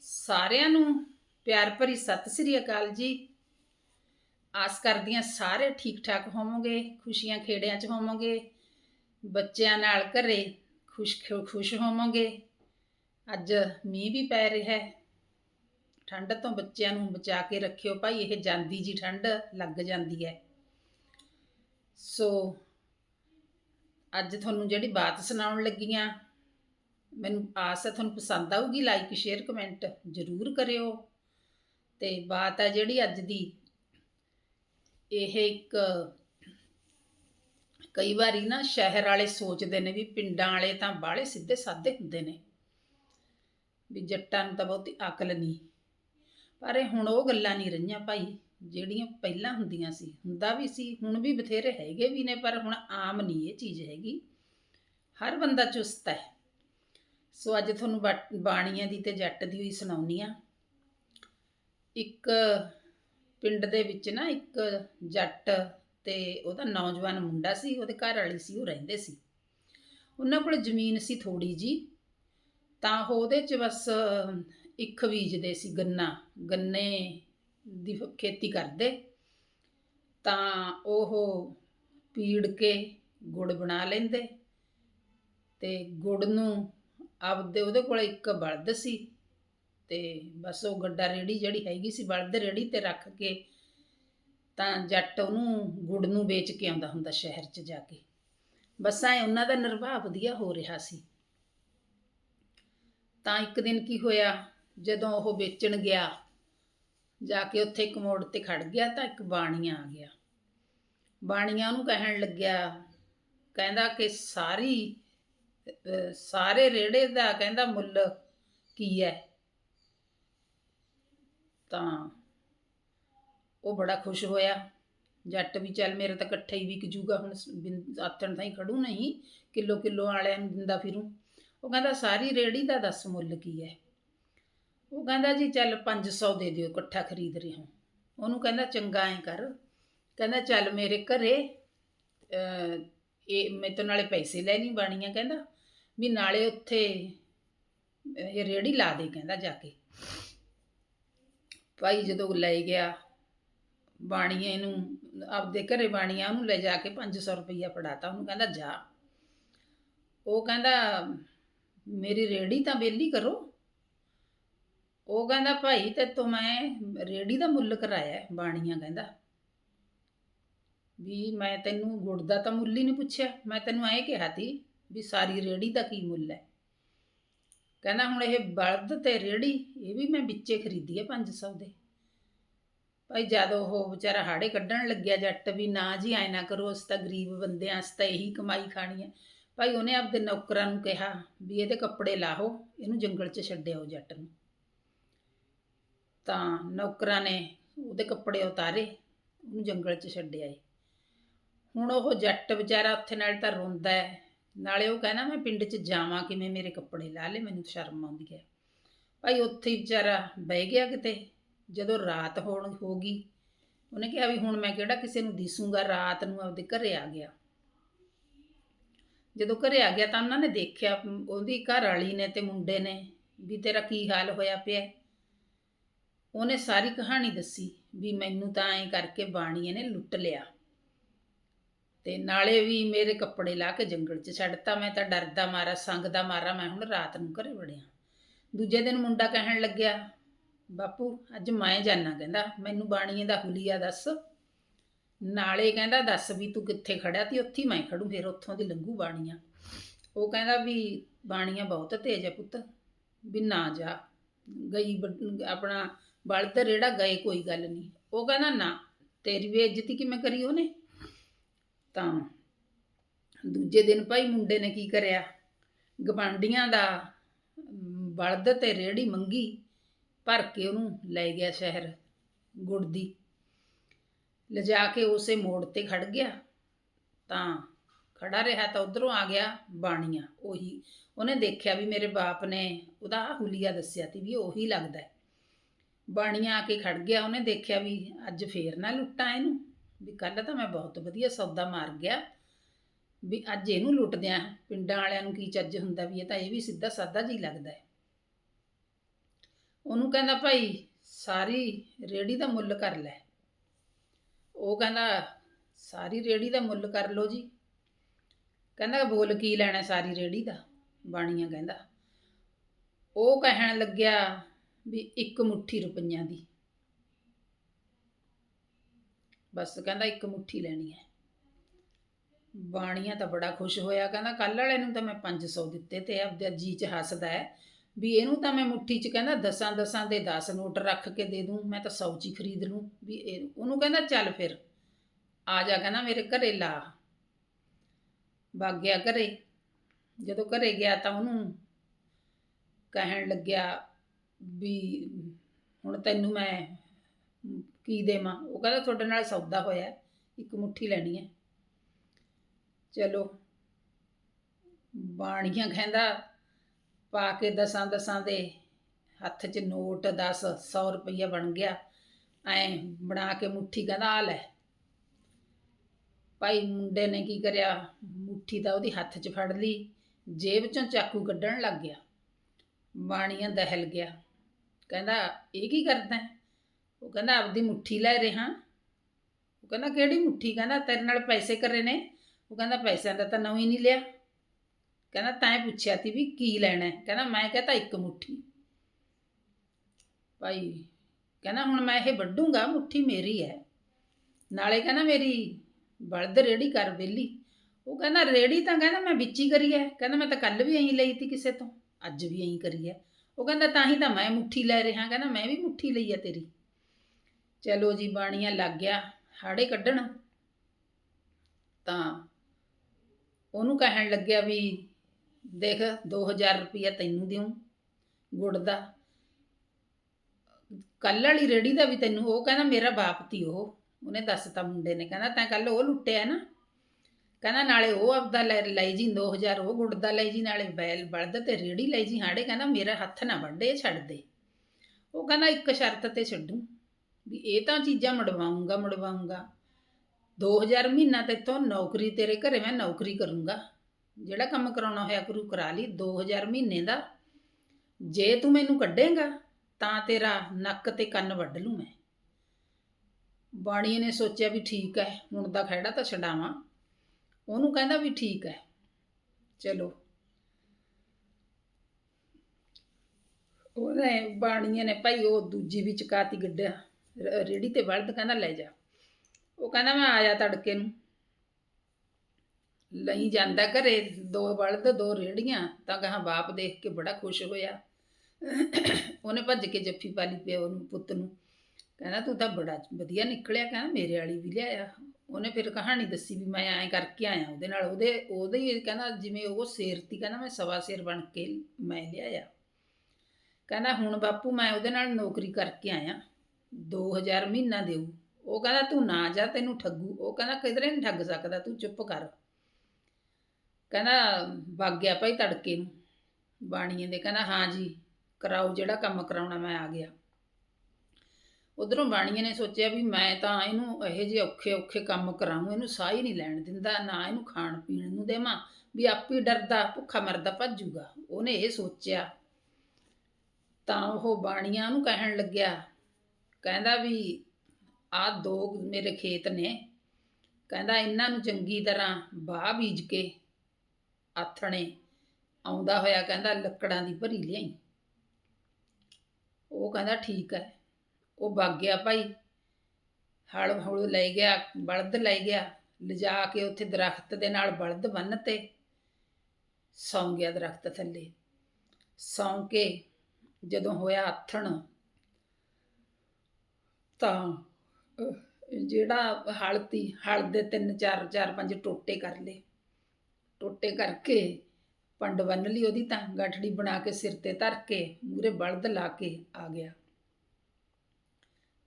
ਸਾਰਿਆਂ ਨੂੰ ਪਿਆਰ ਭਰੀ ਸਤਿ ਸ੍ਰੀ ਅਕਾਲ ਜੀ। ਆਸ ਕਰਦੀ ਹਾਂ ਸਾਰੇ ਠੀਕ ਠਾਕ ਹੋਵੋਗੇ, ਖੁਸ਼ੀਆਂ ਖੇੜਿਆਂ 'ਚ ਹੋਵੋਗੇ, ਬੱਚਿਆਂ ਨਾਲ ਘਰੇ ਖੁਸ਼ ਖੁਸ਼ ਹੋਵੋਗੇ। ਅੱਜ ਮੀਂਹ ਵੀ ਪੈ ਰਿਹਾ ਹੈ। ਠੰਡ ਤੋਂ ਬੱਚਿਆਂ ਨੂੰ ਬਚਾ ਕੇ ਰੱਖਿਓ ਭਾਈ, ਇਹ ਜਾਂਦੀ ਜੀ ਠੰਡ, ਲੱਗ ਜਾਂਦੀ ਹੈ। ਸੋ, ਅੱਜ ਤੁਹਾਨੂੰ ਜਿਹੜੀ ਬਾਤ ਸੁਣਾਉਣ ਲੱਗੀ ਹਾਂ ਮੈਨੂੰ ਆਸ ਹੈ ਤੁਹਾਨੂੰ ਪਸੰਦ ਆਊਗੀ ਲਾਈਕ ਸ਼ੇਅਰ ਕਮੈਂਟ ਜ਼ਰੂਰ ਕਰਿਓ। ਤੇ ਬਾਤ ਹੈ ਜਿਹੜੀ ਅੱਜ ਦੀ, ਇਹ ਇੱਕ ਕਈ ਵਾਰੀ ਨਾ ਸ਼ਹਿਰ ਵਾਲੇ ਸੋਚਦੇ ਨੇ ਵੀ ਪਿੰਡਾਂ ਵਾਲੇ ਤਾਂ ਬਾਹਲੇ ਸਿੱਧੇ ਸਾਦੇ ਹੁੰਦੇ ਨੇ, ਵੀ ਜੱਟਾਂ ਨੂੰ ਤਾਂ ਬਹੁਤੀ ਅਕਲ ਨਹੀਂ। ਪਰ ਇਹ ਹੁਣ ਉਹ ਗੱਲਾਂ ਨਹੀਂ ਰਹੀਆਂ ਭਾਈ, ਜਿਹੜੀਆਂ ਪਹਿਲਾਂ ਹੁੰਦੀਆਂ ਸੀ। ਹੁੰਦਾ ਵੀ ਸੀ, ਹੁਣ ਵੀ ਬਥੇਰੇ ਹੈਗੇ ਵੀ ਨੇ, ਪਰ ਹੁਣ ਆਮ ਨਹੀਂ ਇਹ ਚੀਜ਼ ਹੈਗੀ। ਹਰ ਬੰਦਾ ਚੁਸਤ ਹੈ। ਸੋ ਅੱਜ ਤੁਹਾਨੂੰ ਬਟ- ਬਾਣੀਆਂ ਦੀ ਤੇ ਜੱਟ ਦੀ ਹੋਈ ਸੁਣਾਉਣੀ ਆ। ਇੱਕ ਪਿੰਡ ਦੇ ਵਿੱਚ ਨਾ ਇੱਕ ਜੱਟ ਤੇ ਉਹਦਾ ਨੌਜਵਾਨ ਮੁੰਡਾ ਸੀ, ਉਹਦੇ ਘਰ ਵਾਲੀ ਸੀ, ਉਹ ਰਹਿੰਦੇ ਸੀ। ਉਹਨਾਂ ਕੋਲ ਜ਼ਮੀਨ ਸੀ ਥੋੜੀ ਜੀ ਤਾਂ ਉਹ ਉਹਦੇ 'ਚ ਬਸ ਇੱਕ ਬੀਜਦੇ ਸੀ ਗੰਨਾ, ਗੰਨੇ ਦੀ ਖੇਤੀ ਕਰਦੇ। ਤਾਂ ਉਹ ਪੀੜ ਕੇ ਗੁੜ ਬਣਾ ਲੈਂਦੇ ਤੇ ਗੁੜ ਨੂੰ ਆਪਦੇ ਉਹਦੇ ਕੋਲ ਇੱਕ ਬਲਦ ਸੀ ਤੇ ਬਸ ਉਹ ਗੱਡਾ ਰੇੜੀ ਜਿਹੜੀ ਹੈਗੀ ਸੀ ਬਲਦ ਰੇੜੀ ਤੇ ਰੱਖ ਕੇ ਤਾਂ ਜੱਟ ਉਹਨੂੰ ਗੁੜ ਨੂੰ ਵੇਚ ਕੇ ਆਉਂਦਾ ਹੁੰਦਾ ਸ਼ਹਿਰ 'ਚ ਜਾ ਕੇ। ਬਸ ਐ ਉਹਨਾਂ ਦਾ ਨਿਰਵਾਹ ਵਧੀਆ ਹੋ ਰਿਹਾ ਸੀ। ਤਾਂ ਇੱਕ ਦਿਨ ਕੀ ਹੋਇਆ, ਜਦੋਂ ਉਹ ਵੇਚਣ ਗਿਆ, ਜਾ ਕੇ ਉੱਥੇ ਇੱਕ ਮੋੜ ਤੇ ਖੜ ਗਿਆ ਤਾਂ ਇੱਕ ਬਾਣੀਆ ਆ ਗਿਆ। ਬਾਣੀਆ ਉਹਨੂੰ ਕਹਿਣ ਲੱਗਿਆ, ਕਹਿੰਦਾ ਕਿ ਸਾਰੀ ਅਹ ਸਾਰੇ ਰੇੜੇ ਦਾ ਕਹਿੰਦਾ ਮੁੱਲ ਕੀ ਹੈ? ਤਾਂ ਉਹ ਬੜਾ ਖੁਸ਼ ਹੋਇਆ। ਜੱਟ ਵੀ ਚੱਲ ਮੇਰੇ ਤਾਂ ਇਕੱਠੇ ਹੀ ਵਿਕ ਜੂਗਾ ਹੁਣ ਸ- ਬਿਨ- ਆਥਣ ਤਾਈਂ ਖੜੂ ਨਹੀਂ ਕਿਲੋ ਕਿਲੋ ਵਾਲਿਆਂ ਨੂੰ ਦਿੰਦਾ ਫਿਰੂ। ਉਹ ਕਹਿੰਦਾ ਸਾਰੀ ਰੇੜੀ ਦਾ ਦੱਸ ਮੁੱਲ ਕੀ ਹੈ? ਉਹ ਕਹਿੰਦਾ ਜੀ ਚੱਲ 500 ਦੇ ਦਿਓ ਇਕੱਠਾ ਖਰੀਦ ਰਿਹਾ ਹਾਂ। ਉਹਨੂੰ ਕਹਿੰਦਾ ਚੰਗਾ ਐ ਕਰ। ਕਹਿੰਦਾ ਚੱਲ ਮੇਰੇ ਘਰੇ ਅਹ, ਇਹ ਮੇਰੇ ਤੋਂ ਨਾਲੇ ਪੈਸੇ ਲੈ ਨਹੀਂ ਬਾਣੀਆਂ ਕਹਿੰਦਾ। ਵੀ ਨਾਲੇ ਉੱਥੇ ਇਹ ਰੇੜੀ ਲਾ ਦੇ ਕਹਿੰਦਾ ਜਾ ਕੇ। ਭਾਈ ਜਦੋਂ ਲੈ ਗਿਆ ਬਾਣੀਏ ਨੂੰ ਆਪਦੇ ਘਰੇ ਬਾਣੀਆ ਉਹਨੂੰ ਲੈ ਜਾ ਕੇ 500 ਰੁਪਈਆ ਫੜਾਤਾ ਉਹਨੂੰ ਕਹਿੰਦਾ ਜਾ। ਉਹ ਕਹਿੰਦਾ ਮੇਰੀ ਰੇੜੀ ਤਾਂ ਬੇਲੀ ਕਰੋ। ਉਹ ਕਹਿੰਦਾ ਭਾਈ ਤੇ ਤੋਂ ਮੈਂ ਰੇੜੀ ਦਾ ਮੁੱਲ ਕਰਾਇਆ ਹੈ, ਬਾਣੀਆਂ ਕਹਿੰਦਾ। ਵੀ ਮੈਂ ਤੈਨੂੰ ਗੁੜ ਦਾ ਤਾਂ ਮੁੱਲ ਹੀ ਨਹੀਂ ਪੁੱਛਿਆ ਮੈਂ ਤੈਨੂੰ ਐਂ ਕਿਹਾ ਤੀ ਵੀ ਸਾਰੀ ਰੇੜੀ ਦਾ ਕੀ ਮੁੱਲ ਹੈ। ਕਹਿੰਦਾ ਹੁਣ ਇਹ ਬਲਦ ਤੇ ਰੇੜੀ, ਇਹ ਵੀ ਮੈਂ ਵਿੱਚੇ ਖਰੀਦੀ ਹੈ 500 ਦੇ। ਭਾਈ ਜਦ ਉਹ ਵਿਚਾਰਾ ਹਾੜੇ ਕੱਢਣ ਲੱਗਿਆ ਜੱਟ ਵੀ, ਨਾ ਜੀ ਐ ਨਾ ਕਰੋ, ਅਸੀਂ ਤਾਂ ਗਰੀਬ ਬੰਦੇ ਆਂ ਅਸੀਂ ਤਾਂ ਇਹੀ ਕਮਾਈ ਖਾਣੀ ਹੈ ਭਾਈ ਉਹਨੇ ਆਪਦੇ ਨੌਕਰਾਂ ਨੂੰ ਕਿਹਾ ਵੀ ਇਹਦੇ ਕੱਪੜੇ ਲਾਹੋ, ਇਹਨੂੰ ਜੰਗਲ 'ਚ ਛੱਡਿਓ ਜੱਟ ਨੂੰ। ਤਾਂ ਨੌਕਰਾਂ ਨੇ ਉਹਦੇ ਕੱਪੜੇ ਉਤਾਰੇ, ਉਹਨੂੰ ਜੰਗਲ 'ਚ ਛੱਡਿਆ ਏ। ਹੁਣ ਉਹ ਜੱਟ ਵਿਚਾਰਾ ਉੱਥੇ ਨਾਲ ਤਾਂ ਰੋਂਦਾ ਹੈ ਨਾਲੇ ਉਹ ਕਹਿੰਦਾ ਮੈਂ ਪਿੰਡ 'ਚ ਜਾਵਾਂ ਕਿਵੇਂ, ਮੇਰੇ ਕੱਪੜੇ ਲਾ ਲੇ, ਮੈਨੂੰ ਤਾਂ ਸ਼ਰਮ ਆਉਂਦੀ ਹੈ। ਭਾਈ ਉੱਥੇ ਹੀ ਵਿਚਾਰਾ ਬਹਿ ਗਿਆ ਕਿਤੇ, ਜਦੋਂ ਰਾਤ ਹੋਣ, ਹੋ ਗਈ, ਉਹਨੇ ਕਿਹਾ ਵੀ ਹੁਣ ਮੈਂ ਕਿਹੜਾ ਕਿਸੇ ਨੂੰ ਦਿਸੂੰਗਾ, ਰਾਤ ਨੂੰ ਆਪਦੇ ਘਰੇ ਆ ਗਿਆ। ਜਦੋਂ ਘਰੇ ਆ ਗਿਆ ਤਾਂ ਉਹਨਾਂ ਨੇ ਦੇਖਿਆ ਉਹਦੀ ਘਰ ਵਾਲੀ ਨੇ ਤੇ ਮੁੰਡੇ ਨੇ, ਵੀ ਤੇਰਾ ਕੀ ਹਾਲ ਹੋਇਆ ਪਿਆ। ਉਹਨੇ ਸਾਰੀ ਕਹਾਣੀ ਦੱਸੀ, ਵੀ ਮੈਨੂੰ ਤਾਂ ਐਂ ਕਰਕੇ ਬਾਣੀਏ ਨੇ ਲੁੱਟ ਲਿਆ। ਤੇ ਨਾਲੇ ਵੀ ਮੇਰੇ ਕੱਪੜੇ ਲਾ ਕੇ ਜੰਗਲ 'ਚ ਛੱਡਤਾ, ਮੈਂ ਤਾਂ ਡਰਦਾ ਮਾਰਾ ਸੰਗ ਦਾ ਮਾਰਾ, ਮੈਂ ਹੁਣ ਰਾਤ ਨੂੰ ਘਰੇ ਵੜਿਆ। ਦੂਜੇ ਦਿਨ ਮੁੰਡਾ ਕਹਿਣ ਲੱਗਿਆ, ਬਾਪੂ, ਅੱਜ ਮੈਂ ਜਾਣਾ ਕਹਿੰਦਾ, ਮੈਨੂੰ ਬਾਣੀਏ ਦਾ ਹੁਲੀਆ ਦੱਸ। ਨਾਲੇ ਕਹਿੰਦਾ, ਦੱਸ ਵੀ ਤੂੰ ਕਿੱਥੇ ਖੜਿਆ ਤੀ ਉੱਥੇ ਮੈਂ ਖੜੂ ਫਿਰ ਉੱਥੋਂ ਦੀ ਲੰਘੂ ਬਾਣੀਆਂ। ਉਹ ਕਹਿੰਦਾ ਵੀ ਬਾਣੀਆਂ ਬਹੁਤ ਤੇਜ਼ ਹੈ ਪੁੱਤ, ਵੀ ਨਾ ਜਾ। ਗਈ ਬ- ਆਪਣਾ ਬਲਦ ਰੇੜਾ ਗਏ ਕੋਈ ਗੱਲ ਨਹੀਂ ਉਹ ਕਹਿੰਦਾ, ਨਾ, ਤੇਰੀ ਬੇਇੱਜ਼ਤੀ ਕਿਵੇਂ ਕਰੀ ਉਹਨੇ? ਤਾਂ ਦੂਜੇ ਦਿਨ ਭਾਈ ਮੁੰਡੇ ਨੇ ਕੀ ਕਰਿਆ? ਗਵਾਂਡੀਆਂ ਦਾ ਬਲਦ ਤੇ ਰੇੜੀ ਮੰਗੀ, ਭਰ ਕੇ ਉਹਨੂੰ ਲੈ ਗਿਆ ਸ਼ਹਿਰ, ਗੁੜ ਦੀ। ਲਿਜਾ ਕੇ ਉਸੇ ਮੋੜ ਤੇ ਖੜ ਗਿਆ। ਤਾਂ ਖੜਾ ਰਿਹਾ ਤਾਂ ਉਧਰੋਂ ਆ ਗਿਆ ਬਾਣੀਆਂ, ਉਹੀ। ਉਹਨੇ ਦੇਖਿਆ ਵੀ ਮੇਰੇ ਬਾਪ ਨੇ ਉਹਦਾ ਆਹ ਹੁਲੀਆ ਦੱਸਿਆ ਤੀ ਵੀ ਉਹੀ ਲੱਗਦਾ। ਬਾਣੀਆਂ ਆ ਕੇ ਖੜ ਗਿਆ, ਉਹਨੇ ਦੇਖਿਆ ਵੀ ਅੱਜ ਫੇਰ ਨਾ ਲੁੱਟਾਂ ਇਹਨੂੰ। ਵੀ ਕੱਲ ਤਾਂ ਮੈਂ ਬਹੁਤ ਵਧੀਆ ਸੌਦਾ ਮਾਰ ਗਿਆ। ਵੀ ਅੱਜ ਇਹਨੂੰ ਲੁੱਟ ਦਿਆਂ ਪਿੰਡਾਂ ਵਾਲਿਆਂ ਨੂੰ ਕੀ ਚੱਜ ਹੁੰਦਾ ਵੀ ਇਹ ਤਾਂ ਇਹ ਵੀ ਸਿੱਧਾ ਸਾਦਾ ਜੀ ਲੱਗਦਾ ਹੈ। ਉਹਨੂੰ ਕਹਿੰਦਾ, ਭਾਈ, ਸਾਰੀ ਰੇੜੀ ਦਾ ਮੁੱਲ ਕਰ ਲੈ। ਉਹ ਕਹਿੰਦਾ, ਸਾਰੀ ਰੇੜੀ ਦਾ ਮੁੱਲ ਕਰ ਲਓ ਜੀ। ਕਹਿੰਦਾ, ਬੋਲ ਕੀ ਲੈਣਾ ਸਾਰੀ ਰੇੜੀ ਦਾ? ਬਾਣੀਆਂ ਕਹਿੰਦਾ। ਉਹ ਕਹਿਣ ਲੱਗਿਆ ਵੀ ਇੱਕ ਮੁੱਠੀ ਰੁਪਈਆਂ ਦੀ। ਬਸ ਕਹਿੰਦਾ ਇੱਕ ਮੁੱਠੀ ਲੈਣੀ ਹੈ। ਬਾਣੀਆ ਤਾਂ ਬੜਾ ਖੁਸ਼ ਹੋਇਆ, ਕਹਿੰਦਾ ਕੱਲ ਵਾਲੇ ਨੂੰ ਤਾਂ ਮੈਂ 500 ਦਿੱਤੇ ਤੇ ਆਪਦੇ ਜੀ ਚ ਹੱਸਦਾ ਹੈ ਵੀ ਇਹਨੂੰ ਤਾਂ ਮੈਂ ਮੁੱਠੀ ਚ ਕਹਿੰਦਾ ਦਸਾਂ ਦਸਾਂ ਦੇ 10 ਨੋਟ ਰੱਖ ਕੇ ਦੇ ਦੂੰ, ਮੈਂ ਤਾਂ 100 ਚ ਹੀ ਖਰੀਦ ਲੂੰ ਵੀ ਇਹ ਉਹਨੂੰ ਕਹਿੰਦਾ ਚੱਲ ਫਿਰ, ਆ ਜਾ ਕਹਿੰਦਾ ਮੇਰੇ ਘਰੇ ਲਾ। ਵਗ ਗਿਆ ਘਰੇ, ਜਦੋਂ ਘਰੇ ਗਿਆ ਤਾਂ ਉਹਨੂੰ ਕਹਿਣ ਲੱਗਿਆ ਵੀ ਹੁਣ ਤੈਨੂੰ ਮੈਂ ਕੀ ਦੇਵਾਂ? ਉਹ ਕਹਿੰਦਾ ਤੁਹਾਡੇ ਨਾਲ ਸੌਦਾ ਹੋਇਆ ਇੱਕ ਮੁੱਠੀ ਲੈਣੀ ਹੈ। ਚਲੋ, ਬਾਣੀਆਂ ਕਹਿੰਦਾ, ਪਾ ਕੇ ਦਸਾਂ ਦਸਾਂ ਦੇ ਹੱਥ 'ਚ ਨੋਟ 10 100 ਰੁਪਈਆ ਬਣ ਗਿਆ। ਐ ਬਣਾ ਕੇ ਮੁੱਠੀ ਕਹਿੰਦਾ ਆ ਲੈ। ਭਾਈ ਮੁੰਡੇ ਨੇ ਕੀ ਕਰਿਆ? ਮੁੱਠੀ ਤਾਂ ਉਹਦੀ ਹੱਥ 'ਚ ਫੜ ਲਈ, ਜੇਬ 'ਚੋਂ ਚਾਕੂ ਕੱਢਣ ਲੱਗ ਗਿਆ। ਬਾਣੀਆਂ ਦਹਿਲ ਗਿਆ। ਕਹਿੰਦਾ, ਇਹ ਕੀ ਕਰਦਾ ਹੈ? ਉਹ ਕਹਿੰਦਾ, ਆਪਦੀ ਮੁੱਠੀ ਲੈ ਰਿਹਾ। ਉਹ ਕਹਿੰਦਾ, ਕਿਹੜੀ ਮੁੱਠੀ? ਕਹਿੰਦਾ, ਤੇਰੇ ਨਾਲ ਪੈਸੇ ਕਰੇ ਨੇ। ਉਹ ਕਹਿੰਦਾ, ਪੈਸਿਆਂ ਦਾ ਤਾਂ ਨਵੀਂ ਨਹੀਂ ਲਿਆ। ਕਹਿੰਦਾ, ਤੈਂ ਪੁੱਛਿਆ ਸੀ ਵੀ ਕੀ ਲੈਣਾ ਕਹਿੰਦਾ, ਮੈਂ ਕਹਤਾ ਇੱਕ ਮੁੱਠੀ। ਭਾਈ, ਕਹਿੰਦਾ, ਹੁਣ ਮੈਂ ਇਹ ਵੱਢੂੰਗਾ, ਮੁੱਠੀ ਮੇਰੀ ਹੈ। ਨਾਲੇ ਕਹਿੰਦਾ, ਮੇਰੀ ਬਲਦ ਰੇੜੀ ਕਰ ਵਿਹਲੀ। ਉਹ ਕਹਿੰਦਾ, ਰੇੜੀ ਤਾਂ ਕਹਿੰਦਾ, ਮੈਂ ਵਿੱਚ ਹੀ ਕਰੀ ਹੈ। ਕਹਿੰਦਾ, ਮੈਂ ਤਾਂ ਕੱਲ ਵੀ ਐਂ ਲਈ ਤੀ ਕਿਸੇ ਤੋਂ। ਅੱਜ ਵੀ ਐਂ ਕਰੀ ਹੈ। ਉਹ ਕਹਿੰਦਾ, ਤਾਂ ਹੀ ਤਾਂ ਮੈਂ ਮੁੱਠੀ ਲੈ ਰਿਹਾ। ਕਹਿੰਦਾ, ਮੈਂ ਵੀ ਮੁੱਠੀ ਲਈ ਹੈ ਤੇਰੀ। ਚਲੋ ਜੀ ਬਾਣੀਆਂ ਲੱਗ ਗਿਆ, ਹਾੜੇ ਕੱਢਣ। ਤਾਂ ਉਹਨੂੰ ਕਹਿਣ ਲੱਗਿਆ ਵੀ ਦੇਖ 2000 ਰੁਪਇਆ ਤੈਨੂੰ ਦਿਉ ਗੁੜ ਦਾ। ਕੱਲ ਵਾਲੀ ਰੇੜੀ ਦਾ ਵੀ ਤੈਨੂੰ, ਉਹ ਕਹਿੰਦਾ ਮੇਰਾ ਬਾਪ ਤੀ ਉਹ, ਉਹਨੇ ਦੱਸਤਾ ਮੁੰਡੇ ਨੇ, ਕਹਿੰਦਾ ਤੈਂ ਕੱਲ ਉਹ ਲੁੱਟਿਆ ਨਾ। ਕਹਿੰਦਾ ਨਾਲੇ ਉਹ ਆਪਦਾ ਲੈ, ਲਈ ਜੀ 2000 ਉਹ ਗੁੜ ਦਾ ਲਈ ਜੀ, ਨਾਲੇ ਬੈਲ ਬਲਦ ਤੇ ਰੇੜੀ ਲਈ ਜੀ, ਹਾੜੇ ਕਹਿੰਦਾ ਮੇਰਾ ਹੱਥ ਨਾ ਵੱਢੇ ਛੱਡ ਦੇ। ਉਹ ਕਹਿੰਦਾ ਇੱਕ ਸ਼ਰਤ ਤੇ ਛੱਡੂ। ਵੀ ਇਹ ਤਾਂ ਚੀਜ਼ਾਂ ਮੜਵਾਉਂਗਾ ਮੜਵਾਉਂਗਾ। 2000 ਮਹੀਨਾ ਤੇ ਤੋਂ ਨੌਕਰੀ ਤੇਰੇ ਘਰੇ ਮੈਂ ਨੌਕਰੀ ਕਰੂੰਗਾ। ਜਿਹੜਾ ਕੰਮ ਕਰਾਉਣਾ ਹੋਇਆ ਕਰੂ, ਕਰਾ ਲਈ। 2000 ਮਹੀਨੇ ਦਾ। ਜੇ ਤੂੰ ਮੈਨੂੰ ਕੱਢੇਗਾ, ਤਾਂ ਤੇਰਾ ਨੱਕ ਤੇ ਕੰਨ ਵੱਢ ਲੂੰ ਮੈਂ। ਬਾਣੀ ਨੇ ਸੋਚਿਆ ਵੀ ਠੀਕ ਹੈ ਹੁਣ ਦਾ ਖਹਿੜਾ ਤਾਂ ਛਡਾਵਾਂ। ਉਹਨੂੰ ਕਹਿੰਦਾ ਵੀ ਠੀਕ ਹੈ ਚਲੋ। ਉਹਨੇ ਬਾਣੀਏ ਨੇ ਭਾਈ ਉਹ ਦੂਜੀ ਵੀ ਚਕਾਤੀ ਗੱਡਿਆ। ਰੇੜੀ ਤੇ ਬਲਦ ਕਹਿੰਦਾ, ਲੈ ਜਾ। ਉਹ ਕਹਿੰਦਾ, ਮੈਂ ਆਇਆ ਤੜਕੇ ਨੂੰ। ਲਈ ਜਾਂਦਾ ਘਰੇ ਦੋ ਵਲਦ ਦੋ ਰੇੜੀਆਂ, ਤਾਂ ਕਹਾ ਬਾਪ ਦੇਖ ਕੇ ਬੜਾ ਖੁਸ਼ ਹੋਇਆ। ਉਹਨੇ ਭੱਜ ਕੇ ਜੱਫੀ ਪਾ ਲਈ ਪਿਓ ਨੂੰ, ਪੁੱਤ ਨੂੰ। ਕਹਿੰਦਾ, ਤੂੰ ਤਾਂ ਬੜਾ ਵਧੀਆ ਨਿਕਲਿਆ, ਕਹਿੰਦਾ, ਮੇਰੇ ਵਾਲੀ ਵੀ ਲਿਆਇਆ। ਉਹਨੇ ਫਿਰ ਕਹਾਣੀ ਦੱਸੀ ਵੀ ਮੈਂ ਐਂ ਕਰਕੇ ਆਇਆ ਉਹਦੇ ਨਾਲ। ਉਹਦੇ ਉਹਦੇ ਹੀ ਕਹਿੰਦਾ, ਜਿਵੇਂ ਉਹ ਸ਼ੇਰ ਤੀ, ਕਹਿੰਦਾ, ਮੈਂ ਸਵਾ ਸ਼ੇਰ ਬਣ ਕੇ ਮੈਂ ਲਿਆਇਆ। ਕਹਿੰਦਾ, ਹੁਣ ਬਾਪੂ, ਮੈਂ ਉਹਦੇ ਨਾਲ ਨੌਕਰੀ ਕਰਕੇ ਆਇਆ। 2000 ਮਹੀਨਾ ਦੇਊ। ਉਹ ਕਹਿੰਦਾ, ਤੂੰ ਨਾ ਜਾ, ਤੈਨੂੰ ਠੱਗੂ। ਉਹ ਕਹਿੰਦਾ, ਕਿਧਰੇ ਨਹੀਂ ਠੱਗ ਸਕਦਾ, ਤੂੰ ਚੁੱਪ ਕਰ। ਕਹਿੰਦਾ ਵਗ ਗਿਆ ਭਾਈ ਤੜਕੇ ਨੂੰ। ਬਾਣੀਏ ਦੇ ਕਹਿੰਦਾ, ਹਾਂ ਜੀ, ਕਰਾਓ ਜਿਹੜਾ ਕੰਮ ਕਰਾਉਣਾ, ਮੈਂ ਆ ਗਿਆ। ਉਧਰੋਂ ਬਾਣੀਏ ਨੇ ਸੋਚਿਆ ਵੀ ਮੈਂ ਤਾਂ ਇਹਨੂੰ ਇਹੋ ਜਿਹੇ ਔਖੇ ਔਖੇ ਕੰਮ ਕਰਾਉਂ ਇਹਨੂੰ ਸਾਹ ਹੀ ਨਹੀਂ ਲੈਣ ਦਿੰਦਾ, ਨਾ ਇਹਨੂੰ ਖਾਣ ਪੀਣ ਨੂੰ ਦੇਵਾਂ, ਵੀ ਆਪੇ ਡਰਦਾ, ਭੁੱਖਾ ਮਰਦਾ ਭੱਜੂਗਾ ਉਹਨੇ ਇਹ ਸੋਚਿਆ। ਤਾਂ ਉਹ ਬਾਣੀਆਂ ਨੂੰ ਕਹਿਣ ਲੱਗਿਆ ਕਹਿੰਦਾ ਵੀ ਆਹ ਦੋ ਮੇਰੇ ਖੇਤ ਨੇ। ਕਹਿੰਦਾ ਇਹਨਾਂ ਨੂੰ ਚੰਗੀ ਤਰ੍ਹਾਂ ਬਾਹ ਬੀਜ ਕੇ ਆਥਣੇ ਆਉਂਦਾ ਹੋਇਆ ਕਹਿੰਦਾ ਲੱਕੜਾਂ ਦੀ ਭਰੀ ਲਿਆਈ। ਉਹ ਕਹਿੰਦਾ ਠੀਕ ਹੈ। ਉਹ ਵਗ ਗਿਆ ਭਾਈ। ਹਲ ਹੌਲ ਲੈ ਗਿਆ, ਬਲਦ ਲੈ ਗਿਆ, ਲਿਜਾ ਕੇ ਉੱਥੇ ਦਰਖਤ ਦੇ ਨਾਲ ਬਲਦ ਬੰਨ ਤੇ ਸੌਂ ਗਿਆ ਦਰਖਤ ਥੱਲੇ। ਸੌਂ ਕੇ ਜਦੋਂ ਹੋਇਆ ਆਥਣ ਤਾਂ ਜਿਹੜਾ ਹਲਤੀ ਹਲ ਦੇ ਤਿੰਨ, ਚਾਰ ਚਾਰ, ਪੰਜ ਟੋਟੇ ਕਰ ਲਏ। ਟੋਟੇ ਕਰਕੇ ਪੰਡ ਬੰਨ ਲਈ ਉਹਦੀ ਤਾਂ ਗਠੜੀ ਬਣਾ ਕੇ ਸਿਰ ਤੇ ਧਰ ਕੇ ਮੂਰੇ ਬਲਦ ਲਾ ਕੇ ਆ ਗਿਆ।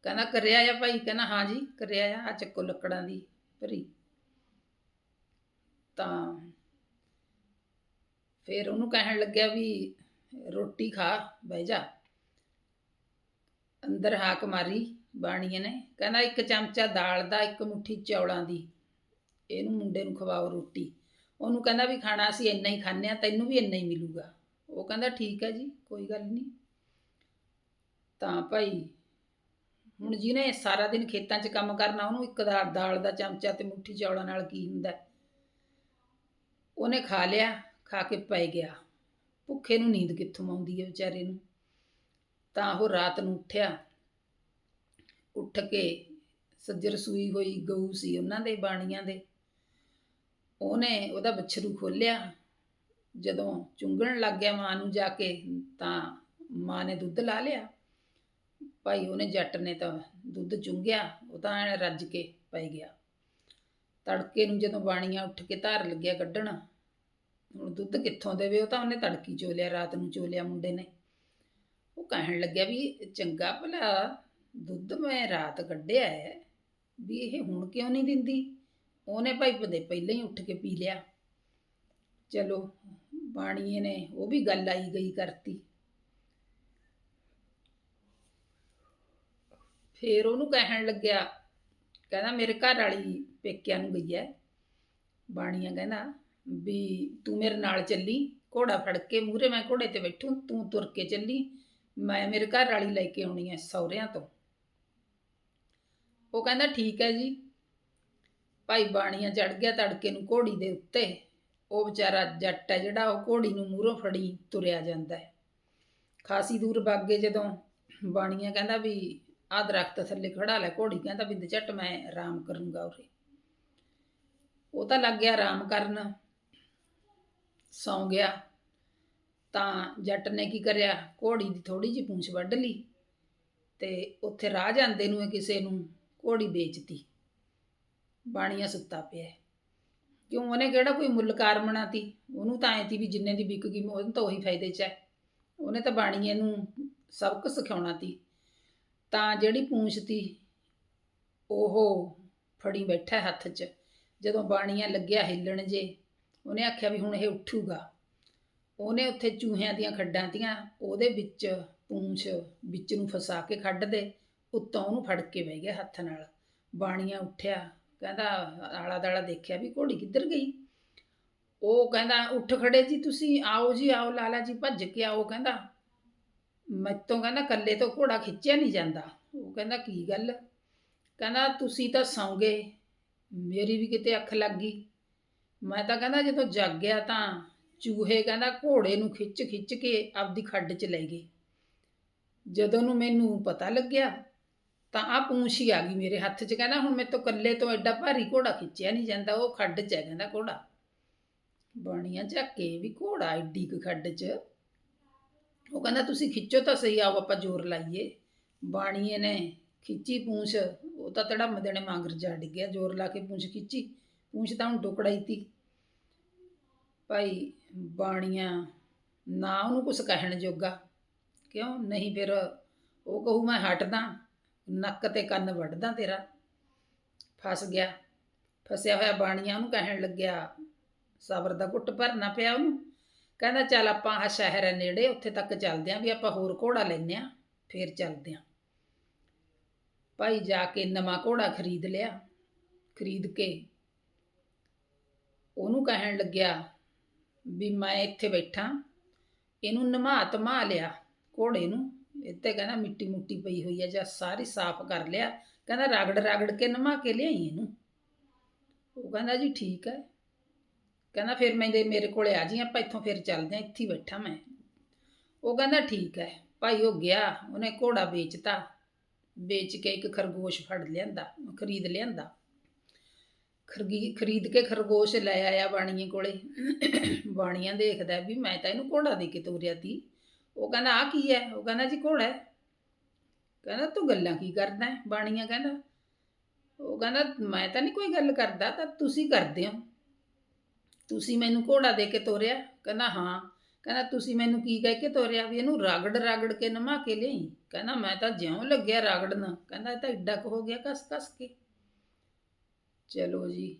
ਕਹਿੰਦਾ, ਕਰਿਆ ਆ ਭਾਈ? ਕਹਿੰਦਾ, ਹਾਂ ਜੀ, ਕਰਿਆ ਆ। ਆ ਚੱਕੋ ਲੱਕੜਾਂ ਦੀ ਭਰੀ। ਤਾਂ ਫਿਰ ਉਹਨੂੰ ਕਹਿਣ ਲੱਗਿਆ ਵੀ, ਰੋਟੀ ਖਾ, ਬਹਿ ਜਾ। ਅੰਦਰ ਹਾਕ ਮਾਰੀ। ਬਾਣੀਏ ਨੇ। ਕਹਿੰਦਾ ਇੱਕ ਚਮਚਾ ਦਾਲ ਦਾ, ਇੱਕ ਮੁੱਠੀ ਚੌਲਾਂ ਦੀ। ਇਹਨੂੰ ਮੁੰਡੇ ਨੂੰ ਖਵਾਓ ਰੋਟੀ। ਉਹਨੂੰ ਕਹਿੰਦਾ ਵੀ ਖਾਣਾ ਅਸੀਂ ਇੰਨਾ ਹੀ ਖਾਂਦੇ ਆ ਤੈਨੂੰ ਵੀ ਇੰਨਾ ਹੀ ਮਿਲੂਗਾ। ਉਹ ਕਹਿੰਦਾ ਠੀਕ ਹੈ ਜੀ, ਕੋਈ ਗੱਲ ਨਹੀਂ। ਤਾਂ ਭਾਈ, ਹੁਣ ਜਿਹਨੇ ਸਾਰਾ ਦਿਨ ਖੇਤਾਂ 'ਚ ਕੰਮ ਕਰਨਾ, ਉਹਨੂੰ ਇੱਕ ਦਾ ਦਾਲ ਦਾ ਚਮਚਾ ਤੇ ਮੁੱਠੀ ਚੌਲਾਂ ਨਾਲ ਕੀ ਹੁੰਦਾ? ਉਹਨੇ ਖਾ ਲਿਆ, ਖਾ ਕੇ ਪੈ ਗਿਆ। ਭੁੱਖੇ ਨੂੰ ਨੀਂਦ ਕਿੱਥੋਂ ਆਉਂਦੀ ਹੈ ਵਿਚਾਰੇ ਨੂੰ? ਤਾਂ ਉਹ ਰਾਤ ਨੂੰ ਉੱਠਿਆ। ਉੱਠ ਕੇ ਸੱਜਰ ਸੂਈ ਹੋਈ ਗਊ ਸੀ ਉਹਨਾਂ ਦੇ ਬਾਣੀਆਂ ਦੇ। ਉਹਨੇ ਉਹਦਾ ਬੱਛਰੂ ਖੋਲਿਆ ਜਦੋਂ ਚੁੰਗਣ ਲੱਗ ਗਿਆ ਮਾਂ ਨੂੰ ਜਾ ਕੇ, ਤਾਂ ਮਾਂ ਨੇ ਦੁੱਧ ਲਾ ਲਿਆ। ਭਾਈ ਉਹਨੇ ਜੱਟ ਨੇ ਤਾਂ ਦੁੱਧ ਚੁੰਗਿਆ, ਉਹ ਤਾਂ ਐਨ ਰੱਜ ਕੇ ਪੈ ਗਿਆ। ਤੜਕੇ ਨੂੰ ਜਦੋਂ ਬਾਣੀਆਂ ਉੱਠ ਕੇ ਧਾਰ ਲੱਗਿਆ ਕੱਢਣ, ਹੁਣ ਦੁੱਧ ਕਿੱਥੋਂ ਦੇਵੇ? ਉਹ ਤਾਂ ਉਹਨੇ ਤੜਕੀ ਚੋਲਿਆ, ਰਾਤ ਨੂੰ ਚੋਲਿਆ ਮੁੰਡੇ ਨੇ। ਉਹ ਕਹਿਣ ਲੱਗਿਆ ਵੀ ਚੰਗਾ ਭਲਾ ਦੁੱਧ ਮੈਂ ਰਾਤ ਕੱਢਿਆ ਹੈ ਵੀ ਇਹ ਹੁਣ ਕਿਉਂ ਨਹੀਂ ਦਿੰਦੀ? ਉਹਨੇ ਭਾਈ ਪਦੇ ਪਹਿਲਾਂ ਹੀ ਉੱਠ ਕੇ ਪੀ ਲਿਆ। ਚਲੋ, ਬਾਣੀਏ ਨੇ ਉਹ ਵੀ ਗੱਲ ਆਈ ਗਈ ਕਰਤੀ। ਫੇਰ ਉਹਨੂੰ ਕਹਿਣ ਲੱਗਿਆ, ਕਹਿੰਦਾ ਮੇਰੇ ਘਰ ਵਾਲੀ ਪੇਕਿਆਂ ਨੂੰ ਗਈ ਹੈ। ਬਾਣੀਆਂ ਕਹਿੰਦਾ ਵੀ ਤੂੰ ਮੇਰੇ ਨਾਲ ਚੱਲੀ, ਘੋੜਾ ਫੜ ਕੇ ਮੂਹਰੇ ਮੈਂ ਘੋੜੇ ਤੇ ਬੈਠੂ, ਤੂੰ ਤੁਰ ਕੇ ਚੱਲੀ। ਮੈਂ ਮੇਰੇ ਘਰ ਵਾਲੀ ਲੈ ਕੇ ਆਉਣੀ ਹੈ ਸਹੁਰਿਆਂ ਤੋਂ। ਉਹ ਕਹਿੰਦਾ, ਠੀਕ ਹੈ ਜੀ। ਭਾਈ ਬਾਣੀਆਂ ਚੜ ਗਿਆ ਤੜਕੇ ਨੂੰ ਘੋੜੀ ਦੇ ਉੱਤੇ। ਉਹ ਵਿਚਾਰਾ ਜੱਟ ਹੈ ਜਿਹੜਾ ਉਹ ਘੋੜੀ ਨੂੰ ਮੂਹਰੋਂ ਫੜੀ ਤੁਰਿਆ ਜਾਂਦਾ ਹੈ। ਖਾਸੀ ਦੂਰ ਬਾਗੇ ਜਦੋਂ ਬਾਣੀਆਂ ਕਹਿੰਦਾ ਵੀ, ਆਹ ਦਰਖਤ ਥੱਲੇ ਖੜਾ ਲੈ ਘੋੜੀ। ਕਹਿੰਦਾ ਵੀ ਝੱਟ ਮੈਂ ਆਰਾਮ ਕਰੂੰਗਾ ਉਰੇ। ਉਹ ਤਾਂ ਲੱਗ ਗਿਆ ਆਰਾਮ ਕਰਨ। ਸੌਂ ਗਿਆ। ਤਾਂ ਜੱਟ ਨੇ ਕੀ ਕਰਿਆ? ਘੋੜੀ ਦੀ ਥੋੜੀ ਜਿਹੀ ਪੂੰਛ ਵੱਢ ਲਈ ਤੇ ਉੱਥੇ ਰਾਹ ਜਾਂਦੇ ਨੂੰ ਇਹ ਕਿਸੇ ਨੂੰ ਘੋੜੀ ਵੇਚਤੀ। ਬਾਣੀਆਂ ਸੁੱਤਾ ਪਿਆ। ਕਿਉਂ? ਉਹਨੇ ਕਿਹੜਾ ਕੋਈ ਮੁੱਲਕਾਰ ਬਣਾਤੀ? ਉਹਨੂੰ ਤਾਂ ਐ ਤੀ ਵੀ ਜਿੰਨੇ ਦੀ ਵਿਕ ਗਈ ਉਹਨੂੰ ਤਾਂ ਉਹੀ ਫਾਇਦੇ 'ਚ ਹੈ ਉਹਨੇ ਤਾਂ ਬਾਣੀਏ ਨੂੰ ਸਬਕ ਸਿਖਾਉਣਾ ਤੀ। ਤਾਂ ਜਿਹੜੀ ਪੂੰਛ ਤੀ, ਉਹ ਫੜੀ ਬੈਠਾ ਹੱਥ 'ਚ। ਜਦੋਂ ਬਾਣੀਆਂ ਲੱਗਿਆ ਹਿੱਲਣ ਜੇ, ਉਹਨੇ ਆਖਿਆ ਵੀ ਹੁਣ ਇਹ ਉੱਠੂਗਾ। ਉਹਨੇ ਉੱਥੇ ਚੂਹਿਆਂ ਦੀਆਂ ਖੱਡਾਂ ਤੀਆਂ, ਉਹਦੇ ਵਿੱਚ ਪੂੰਛ ਵਿੱਚ ਨੂੰ ਫਸਾ ਕੇ ਖੱਡ ਦੇ। ਉੱਤੋਂ ਉਹਨੂੰ ਫੜ ਕੇ ਬਹਿ ਗਿਆ ਹੱਥ ਨਾਲ। ਬਾਣੀਆਂ ਉੱਠਿਆ, ਕਹਿੰਦਾ, ਆਲਾ ਦਾਲਾ ਦੇਖਿਆ ਵੀ ਘੋੜੀ ਕਿੱਧਰ ਗਈ? ਉਹ ਕਹਿੰਦਾ, ਉੱਠ ਖੜੇ ਜੀ ਤੁਸੀਂ, ਆਓ ਜੀ, ਆਓ, ਲਾਲਾ ਜੀ ਭੱਜ ਕੇ ਆਓ ਕਹਿੰਦਾ। ਮੈਤੋਂ ਕਹਿੰਦਾ ਕੱਲੇ ਤੋਂ ਘੋੜਾ ਖਿੱਚਿਆ ਨਹੀਂ ਜਾਂਦਾ। ਉਹ ਕਹਿੰਦਾ, ਕੀ ਗੱਲ? ਕਹਿੰਦਾ, ਤੁਸੀਂ ਤਾਂ ਸੌਂਗੇ, ਮੇਰੀ ਵੀ ਕਿਤੇ ਅੱਖ ਲੱਗ ਗਈ। ਮੈਂ ਤਾਂ ਕਹਿੰਦਾ, ਜਦੋਂ ਜਾਗਿਆ ਤਾਂ ਚੂਹੇ ਕਹਿੰਦਾ, ਘੋੜੇ ਨੂੰ ਖਿੱਚ ਖਿੱਚ ਕੇ ਆਪਦੀ ਖੱਡ 'ਚ ਲੈ ਗਏ। ਜਦੋਂ ਨੂੰ ਮੈਨੂੰ ਪਤਾ ਲੱਗਿਆ ਤਾਂ ਆ ਪੂੰਛ ਹੀ ਆ ਗਈ ਮੇਰੇ ਹੱਥ 'ਚ। ਕਹਿੰਦਾ, ਹੁਣ ਮੇਰੇ ਤੋਂ ਕੱਲੇ ਤੋਂ ਐਡਾ ਭਾਰੀ ਘੋੜਾ ਖਿੱਚਿਆ ਨਹੀਂ ਜਾਂਦਾ, ਉਹ ਖੱਡ 'ਚ ਹੈ ਕਹਿੰਦਾ ਘੋੜਾ। ਬਾਣੀਆਂ ਝੱਕੇ ਵੀ ਘੋੜਾ ਐਡੀ ਕੁ ਖੱਡ 'ਚ। ਉਹ ਕਹਿੰਦਾ, ਤੁਸੀਂ ਖਿੱਚੋ ਤਾਂ ਸਹੀ, ਆਓ ਆਪਾਂ ਜ਼ੋਰ ਲਾਈਏ। ਬਾਣੀਏ ਨੇ ਖਿੱਚੀ ਪੂੰਛ। ਉਹ ਤਾਂ ਤੜਮ ਦੇਣੇ ਮਾਂਗਰ ਜਾ ਡਿੱਗਿਆ ਜ਼ੋਰ ਲਾ ਕੇ ਪੂੰਛ ਖਿੱਚੀ। ਪੂੰਛ ਤਾਂ ਹੁਣ ਟੁਕੜਾਈ ਤੀ। ਭਾਈ ਬਾਣੀਆਂ ਨਾ ਉਹਨੂੰ ਕੁਛ ਕਹਿਣ ਜੋਗਾ। ਕਿਉਂ? ਨਹੀਂ ਫਿਰ ਉਹ ਕਹੂ, ਮੈਂ ਹਟਦਾ। ਨੱਕ ਤੇ ਕੰਨ ਵੱਢਦਾ ਤੇਰਾ। ਫਸ ਗਿਆ। ਫਸਿਆ ਹੋਇਆ ਬਾਣੀਆਂ ਉਹਨੂੰ ਕਹਿਣ ਲੱਗਿਆ, ਸਬਰ ਦਾ ਘੁੱਟ ਭਰਨਾ ਪਿਆ ਉਹਨੂੰ। ਕਹਿੰਦਾ, ਚੱਲ ਆਪਾਂ ਆ ਸ਼ਹਿਰ ਹੈ ਨੇੜੇ, ਉੱਥੇ ਤੱਕ ਚੱਲਦੇ ਆਂ ਵੀ ਆਪਾਂ ਹੋਰ ਘੋੜਾ ਲੈਨੇ ਆ, ਫੇਰ ਚੱਲਦੇ ਆਂ। ਭਾਈ ਜਾ ਕੇ ਨਵਾਂ ਘੋੜਾ ਖਰੀਦ ਲਿਆ। ਖਰੀਦ ਕੇ ਉਹਨੂੰ ਕਹਿਣ ਲੱਗਿਆ ਵੀ ਮੈਂ ਇੱਥੇ ਬੈਠਾ, ਇਹਨੂੰ ਨਮਾ ਤਮਾ ਲਿਆ ਘੋੜੇ ਨੂੰ। ਇੱਥੇ ਕਹਿੰਦਾ ਮਿੱਟੀ ਮੁੱਟੀ ਪਈ ਹੋਈ ਹੈ ਜਾਂ ਸਾਰੀ ਸਾਫ਼ ਕਰ ਲਿਆ। ਕਹਿੰਦਾ ਰਗੜ ਰਗੜ ਕੇ ਨਮਾ ਕੇ ਲਿਆਈ ਇਹਨੂੰ। ਉਹ ਕਹਿੰਦਾ ਜੀ ਠੀਕ ਹੈ। ਕਹਿੰਦਾ ਫਿਰ ਮੈਂ ਦੇ ਮੇਰੇ ਕੋਲੇ ਆ ਜੀ, ਆਪਾਂ ਇੱਥੋਂ ਫਿਰ ਚੱਲਦੇ ਆ ਇੱਥੇ ਬੈਠਾ ਮੈਂ। ਉਹ ਕਹਿੰਦਾ ਠੀਕ ਹੈ। ਭਾਈ ਉਹ ਗਿਆ, ਉਹਨੇ ਘੋੜਾ ਵੇਚਤਾ। ਵੇਚ ਕੇ ਇੱਕ ਖਰਗੋਸ਼ ਫੜ ਲਿਆਂਦਾ, ਖਰੀਦ ਲਿਆਂਦਾ। ਖਰਗੀ, ਖਰੀਦ ਕੇ ਖਰਗੋਸ਼ ਲੈ ਆਇਆ ਬਾਣੀਏ ਕੋਲੇ। ਬਾਣੀਆਂ ਦੇਖਦਾ ਵੀ ਮੈਂ ਤਾਂ ਇਹਨੂੰ ਘੋੜਾ ਦੇ ਕੇ ਤੋਰਿਆ ਤੀ। ਉਹ ਕਹਿੰਦਾ ਆ ਕੀ ਹੈ? ਉਹ ਕਹਿੰਦਾ ਜੀ ਘੋੜਾ ਹੈ। ਕਹਿੰਦਾ, ਤੂੰ ਗੱਲਾਂ ਕੀ ਕਰਦਾ ਹੈ? ਬਾਣੀਆਂ ਕਹਿੰਦਾ। ਉਹ ਕਹਿੰਦਾ, ਮੈਂ ਤਾਂ ਨਹੀਂ ਕੋਈ ਗੱਲ ਕਰਦਾ, ਤਾਂ ਤੁਸੀਂ ਕਰਦੇ ਹੋ। ਤੁਸੀਂ ਮੈਨੂੰ ਘੋੜਾ ਦੇ ਕੇ ਤੋਰਿਆ? ਕਹਿੰਦਾ, ਹਾਂ। ਕਹਿੰਦਾ, ਤੁਸੀਂ ਮੈਨੂੰ ਕੀ ਕਹਿ ਕੇ ਤੋਰਿਆ? ਵੀ ਇਹਨੂੰ ਰਗੜ ਰਗੜ ਕੇ ਨਮਾ ਕੇ ਲਿਆਈ। ਕਹਿੰਦਾ, ਮੈਂ ਤਾਂ ਜਿਉਂ ਲੱਗਿਆ ਰਗੜਨ। ਕਹਿੰਦਾ, ਇਹ ਤਾਂ ਇੱਡਾ ਕੁ ਹੋ ਗਿਆ ਕਸ ਕਸ ਕੇ। ਚਲੋ ਜੀ,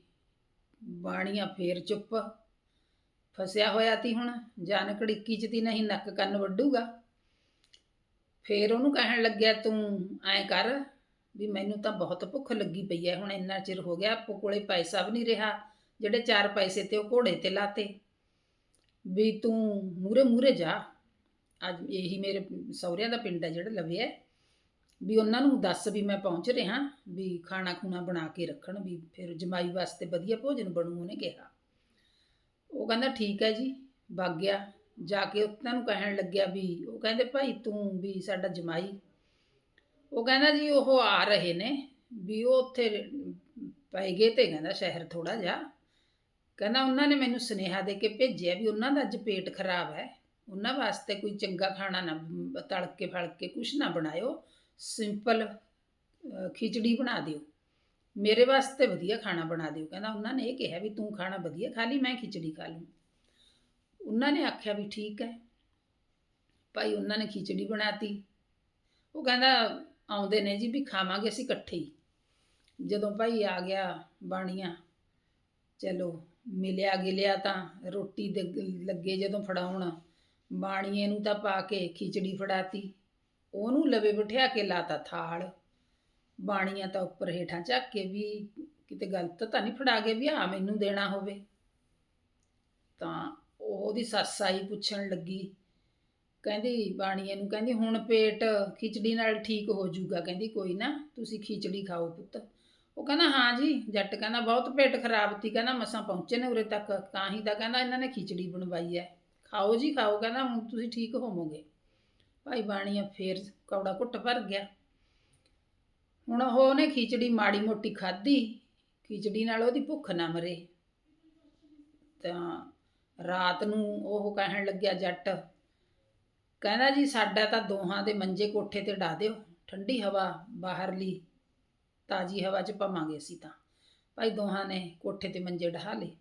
ਬਾਣੀਆਂ ਫੇਰ ਚੁੱਪ। ਫਸਿਆ ਹੋਇਆ ਤੀ ਹੁਣ ਜਾਨ ਕੜਿੱਕੀ ਚ ਤੀ ਨਹੀਂ, ਨੱਕ ਕੰਨ ਵੱਡੂਗਾ ਫੇਰ ਉਹਨੂੰ ਕਹਿਣ ਲੱਗਿਆ, ਤੂੰ ਐਂ ਕਰ ਵੀ ਮੈਨੂੰ ਤਾਂ ਬਹੁਤ ਭੁੱਖ ਲੱਗੀ ਪਈ ਐ, ਹੁਣ ਇੰਨਾ ਚਿਰ ਹੋ ਗਿਆ, ਆਪੋ ਕੋਲੇ ਪੈਸਾ ਵੀ ਨਹੀਂ ਰਿਹਾ, ਜਿਹੜੇ ਚਾਰ ਪੈਸੇ ਤੇ ਉਹ ਘੋੜੇ ਤੇ ਲਾਤੇ। ਵੀ ਤੂੰ ਮੂਰੇ ਮੂਰੇ ਜਾ। ਅੱਜ ਇਹੀ ਮੇਰੇ ਸਹੁਰਿਆਂ ਦਾ ਪਿੰਡ ਹੈ ਜਿਹੜਾ ਲਵੇ ਵੀ ਉਹਨਾਂ ਨੂੰ ਦੱਸ ਵੀ ਮੈਂ ਪਹੁੰਚ ਰਿਹਾ, ਵੀ ਖਾਣਾ ਖੂਣਾ ਬਣਾ ਕੇ ਰੱਖਣ, ਵੀ ਫਿਰ ਜਮਾਈ ਵਾਸਤੇ ਵਧੀਆ ਭੋਜਨ ਬਣੂ, ਉਹਨੇ ਕਿਹਾ। ਉਹ ਕਹਿੰਦਾ, ਠੀਕ ਹੈ ਜੀ। ਵਗ ਗਿਆ। ਜਾ ਕੇ ਉਹਨਾਂ ਨੂੰ ਕਹਿਣ ਲੱਗਿਆ ਵੀ, ਉਹ ਕਹਿੰਦੇ, ਭਾਈ ਤੂੰ ਵੀ ਸਾਡਾ ਜਮਾਈ। ਉਹ ਕਹਿੰਦਾ ਜੀ, ਉਹ ਆ ਰਹੇ ਨੇ ਵੀ ਉਹ ਉੱਥੇ ਪੈ ਗਏ ਤੇ ਕਹਿੰਦਾ ਸ਼ਹਿਰ ਥੋੜਾ ਜਿਹਾ। ਕਹਿੰਦਾ, ਉਹਨਾਂ ਨੇ ਮੈਨੂੰ ਸੁਨੇਹਾ ਦੇ ਕੇ ਭੇਜਿਆ ਵੀ ਉਹਨਾਂ ਦਾ ਅੱਜ ਪੇਟ ਖਰਾਬ ਹੈ। ਉਹਨਾਂ ਵਾਸਤੇ ਕੋਈ ਚੰਗਾ ਖਾਣਾ ਨਾ, ਤੜਕੇ ਤਲ ਫੜ ਕੇ ਕੁਛ ਨਾ ਬਣਾਇਓ। ਸਿੰਪਲ ਖਿਚੜੀ ਬਣਾ ਦਿਓ। ਮੇਰੇ ਵਾਸਤੇ ਵਧੀਆ ਖਾਣਾ ਬਣਾ ਦਿਓ। ਕਹਿੰਦਾ ਉਹਨਾਂ ਨੇ ਇਹ ਕਿਹਾ ਵੀ ਤੂੰ ਖਾਣਾ ਵਧੀਆ ਖਾ ਲਈ, ਮੈਂ ਖਿਚੜੀ ਖਾ ਲੂੰ। ਉਹਨਾਂ ਨੇ ਆਖਿਆ ਵੀ ਠੀਕ ਹੈ। ਭਾਈ ਉਹਨਾਂ ਨੇ ਖਿਚੜੀ ਬਣਾਤੀ। ਉਹ ਕਹਿੰਦਾ ਆਉਂਦੇ ਨੇ ਜੀ ਵੀ ਖਾਵਾਂਗੇ ਅਸੀਂ ਇਕੱਠੇ ਹੀ। ਜਦੋਂ ਭਾਈ ਆ ਗਿਆ ਬਾਣੀਆਂ, ਚਲੋ ਮਿਲਿਆ ਗਿਲਿਆ ਤਾਂ ਰੋਟੀ ਦੇ ਲੱਗੇ ਜਦੋਂ ਫੜਾਉਣ, ਬਾਣੀਏ ਨੂੰ ਤਾਂ ਪਾ ਕੇ ਖਿਚੜੀ ਫੜਾਤੀ। ਉਹਨੂੰ ਲਵੇ ਬਿਠਿਆ ਕੇ ਲਾਤਾ ਥਾਲ। ਬਾਣੀਆਂ ਤਾਂ ਉੱਪਰ ਹੇਠਾਂ ਚੱਕ ਕੇ ਵੀ ਕਿਤੇ ਗਲਤ ਤਾਂ ਨਹੀਂ ਫੜਾ ਕੇ ਵੀ ਆ ਮੈਨੂੰ ਦੇਣਾ ਹੋਵੇ। ਤਾਂ ਉਹਦੀ ਸੱਸ ਆਈ ਪੁੱਛਣ ਲੱਗੀ। ਕਹਿੰਦੀ ਬਾਣੀਏ ਨੂੰ ਕਹਿੰਦੀ, ਹੁਣ ਪੇਟ ਖਿਚੜੀ ਨਾਲ ਠੀਕ ਹੋ ਜਾਊਗਾ। ਕਹਿੰਦੀ, ਕੋਈ ਨਾ, ਤੁਸੀਂ ਖਿਚੜੀ ਖਾਓ ਪੁੱਤ। ਉਹ ਕਹਿੰਦਾ, ਹਾਂ ਜੀ। ਜੱਟ ਕਹਿੰਦਾ, ਬਹੁਤ ਪੇਟ ਖਰਾਬ ਸੀ ਕਹਿੰਦਾ, ਮਸਾਂ ਪਹੁੰਚੇ ਨੇ ਉਰੇ ਤੱਕ। ਤਾਂ ਹੀ ਤਾਂ ਕਹਿੰਦਾ, ਇਹਨਾਂ ਨੇ ਖਿਚੜੀ ਬਣਵਾਈ ਹੈ ਖਾਓ ਜੀ, ਖਾਓ। ਕਹਿੰਦਾ, ਹੁਣ ਤੁਸੀਂ ਠੀਕ ਹੋਵੋਗੇ। ਭਾਈ ਬਾਣੀਆ ਫੇਰ ਕੌੜਾ ਘੁੱਟ ਭਰ ਗਿਆ। ਹੁਣ ਉਹ ਉਹਨੇ ਖਿਚੜੀ ਮਾੜੀ ਮੋਟੀ ਖਾਧੀ, ਖਿਚੜੀ ਨਾਲ ਉਹਦੀ ਭੁੱਖ ਨਾ ਮਰੇ। ਤਾਂ ਰਾਤ ਨੂੰ ਉਹ ਕਹਿਣ ਲੱਗਿਆ ਜੱਟ, ਕਹਿੰਦਾ ਜੀ ਸਾਡਾ ਤਾਂ ਦੋਹਾਂ ਦੇ ਮੰਜੇ ਕੋਠੇ ਤੇ ਢਾ ਦਿਓ, ਠੰਡੀ ਹਵਾ ਬਾਹਰਲੀ, ਤਾਜੀ ਹਵਾ 'ਚ ਪਵਾਂਗੇ ਅਸੀਂ ਤਾਂ। ਭਾਈ ਦੋਹਾਂ ਨੇ ਕੋਠੇ ਤੇ ਮੰਜੇ ਢਾ ਲਏ।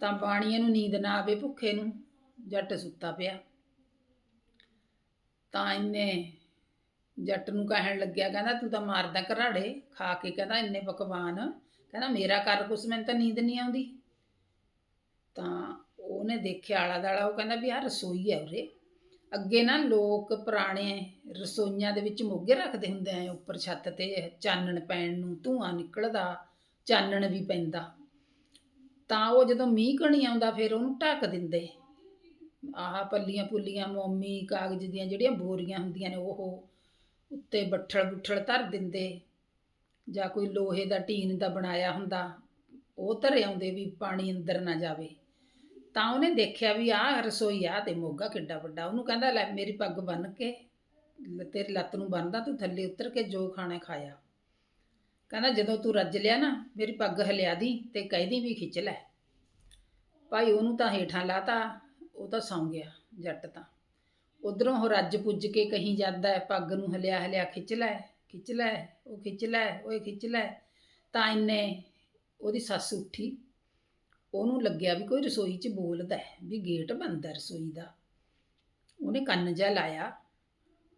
ਤਾਂ ਬਾਣੀਏ ਨੂੰ ਨੀਂਦ ਨਾ ਆਵੇ ਭੁੱਖੇ ਨੂੰ, ਜੱਟ ਸੁੱਤਾ ਪਿਆ। ਤਾਂ ਇਹਨੇ ਜੱਟ ਨੂੰ ਕਹਿਣ ਲੱਗਿਆ, ਕਹਿੰਦਾ ਤੂੰ ਤਾਂ ਮਾਰਦਾ ਘਰਾੜੇ, ਖਾ ਕੇ ਕਹਿੰਦਾ ਇੰਨੇ ਪਕਵਾਨ। ਕਹਿੰਦਾ ਮੇਰਾ ਕਰ ਕੁਛ ਮੈਨੂੰ ਤਾਂ ਨੀਂਦ ਨਹੀਂ ਆਉਂਦੀ। ਤਾਂ ਉਹਨੇ ਦੇਖਿਆ ਆਲਾ ਦਾਲਾ, ਉਹ ਕਹਿੰਦਾ ਵੀ ਆਹ ਰਸੋਈ ਹੈ ਉਰੇ। ਅੱਗੇ ਨਾ ਲੋਕ ਪੁਰਾਣੇ ਰਸੋਈਆਂ ਦੇ ਵਿੱਚ ਮੋਗੇ ਰੱਖਦੇ ਹੁੰਦੇ ਆ, ਉੱਪਰ ਛੱਤ ਤੇ ਚਾਨਣ ਪੈਣ ਨੂੰ ਧੂਆਂ ਨਿਕਲਦਾ, ਚਾਨਣ ਵੀ ਪੈਂਦਾ। ਤਾਂ ਉਹ ਜਦੋਂ ਮੀਂਹ ਕਣੀ ਆਉਂਦਾ, ਫਿਰ ਉਹਨੂੰ ਢੱਕ ਦਿੰਦੇ। ਆਹ ਪੱਲੀਆਂ ਪੁੱਲੀਆਂ ਮੋਮੀ, ਕਾਗਜ਼ ਦੀਆਂ ਜਿਹੜੀਆਂ ਬੋਰੀਆਂ ਹੁੰਦੀਆਂ ਨੇ, ਉਹ ਉੱਤੇ ਬੱਠਲ ਬੁੱਠਲ ਧਰ ਦਿੰਦੇ। ਜਾਂ ਕੋਈ ਲੋਹੇ ਦਾ ਟੀਨ ਦਾ ਬਣਾਇਆ ਹੁੰਦਾ, ਉਹ ਧਰੇ ਆਉਂਦੇ ਵੀ ਪਾਣੀ ਅੰਦਰ ਨਾ ਜਾਵੇ। ਤਾਂ ਉਹਨੇ ਦੇਖਿਆ ਵੀ ਆਹ ਰਸੋਈ ਆ ਤੇ ਮੋਗਾ ਕਿੱਡਾ ਵੱਡਾ। ਉਹਨੂੰ ਕਹਿੰਦਾ, ਲੈ ਮੇਰੀ ਪੱਗ ਬੰਨ ਕੇ ਤੇਰੀ ਲੱਤ ਨੂੰ ਬੰਨਦਾ, ਤੂੰ ਥੱਲੇ ਉਤਰ ਕੇ ਜੋ ਖਾਣਾ ਖਾਇਆ। ਕਹਿੰਦਾ, ਜਦੋਂ ਤੂੰ ਰੱਜ ਲਿਆ ਨਾ, ਮੇਰੀ ਪੱਗ ਹਲਿਆ ਦੀ ਤੇ ਕਹਿਦੀ ਵੀ ਖਿੱਚ ਲੈ। ਭਾਈ ਉਹਨੂੰ ਤਾਂ ਹੇਠਾਂ ਲਾਤਾ, ਉਹ ਤਾਂ ਸੌਂ ਗਿਆ ਜੱਟ ਤਾਂ। ਉਧਰੋਂ ਉਹ ਰੱਜ ਪੁੱਜ ਕੇ ਕਹੀ ਜਾਂਦਾ ਹੈ, ਪੱਗ ਨੂੰ ਹਲਿਆ ਹਲਿਆ ਖਿੱਚ ਲੈ ਖਿੱਚ ਲੈ, ਉਹ ਖਿੱਚ ਲੈ, ਓਏ ਖਿੱਚ ਲੈ। ਤਾਂ ਇੰਨੇ ਉਹਦੀ ਸੱਸ ਉੱਠੀ। ਉਹਨੂੰ ਲੱਗਿਆ ਵੀ ਕੋਈ ਰਸੋਈ 'ਚ ਬੋਲਦਾ ਹੈ ਵੀ ਗੇਟ ਬੰਦ ਹੈ ਰਸੋਈ ਦਾ। ਉਹਨੇ ਕੰਨ ਜਿਹਾ ਲਾਇਆ।